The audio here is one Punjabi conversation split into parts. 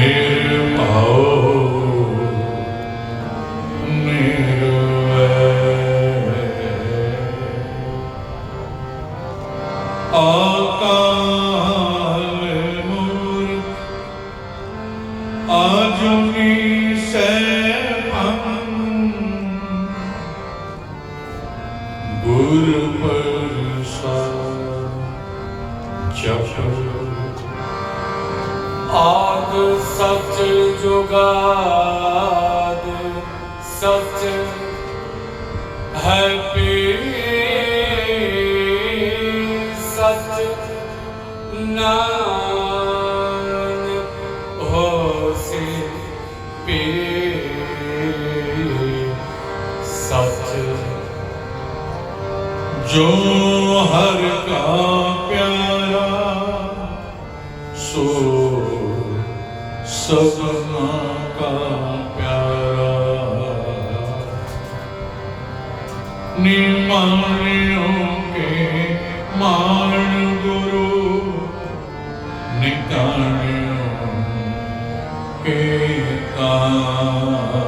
ਨਿਰਭਉ ਸਚ ਨਾਨਕ ਹੋਸੀ ਪੀ ਸਚ ਜੋ ਹਰ ਕਾ ਪਿਆਰਾ ਸੋ ਸਭਨਾ ਕਾ ਪਿਆਰਾ। ਨਿਮਨ Okay, come.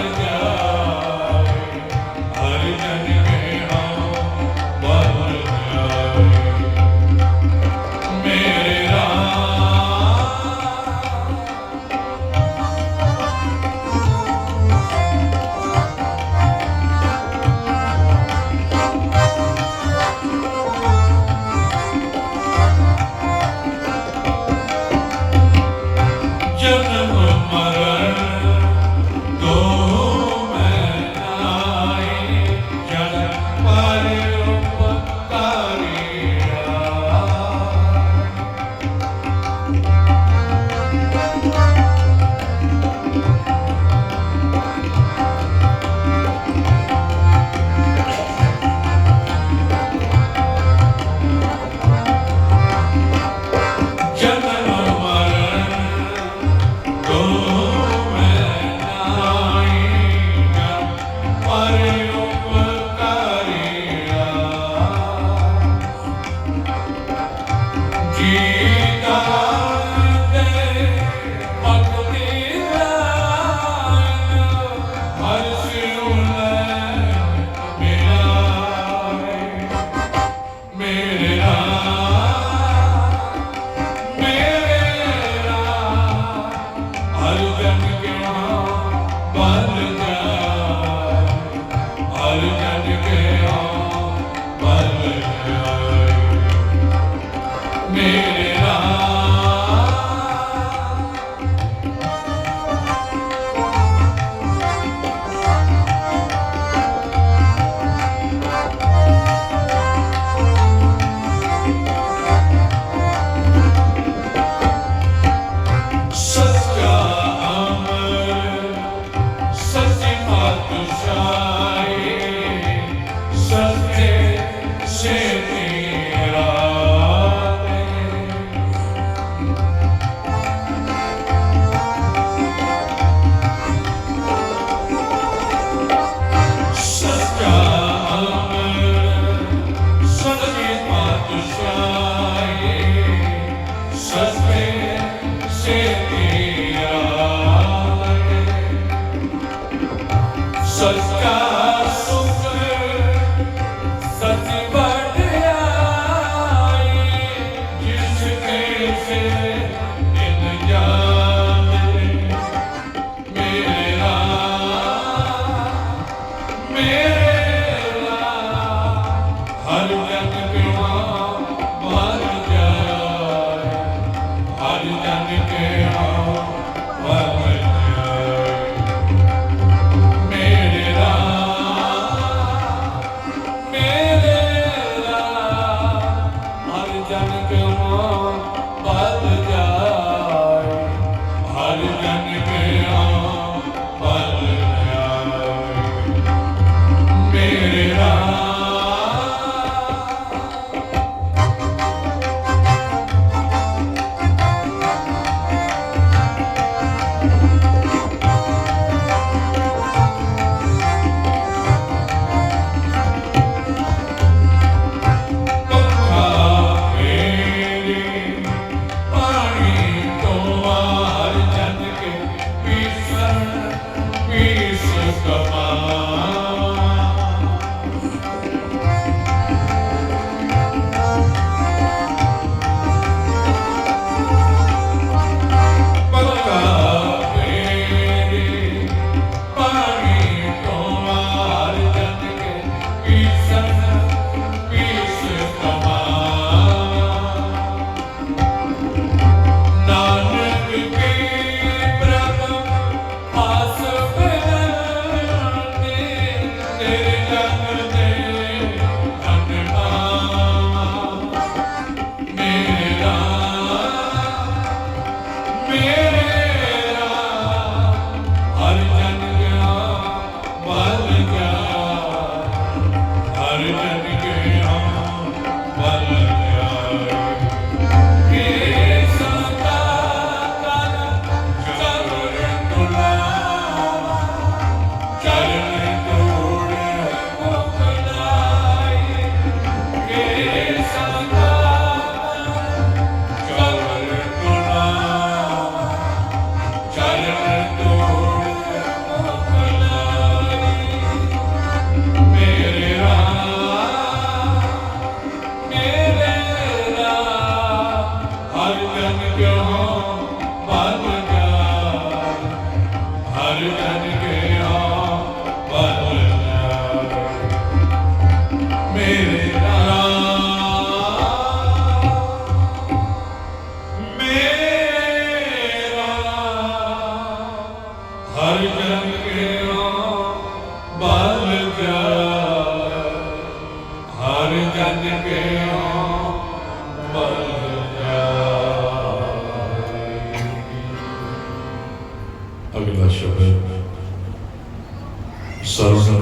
me. ਹਰ ਜਨਮ ਕਿਹੜਾ ਬਲ ਕਾ ਹਰ ਜਨ ਕਿਹੜਾ ਬਲ ਕਾ ਅਗਲਾ ਸ਼ਬਦ ਸਰਵਨ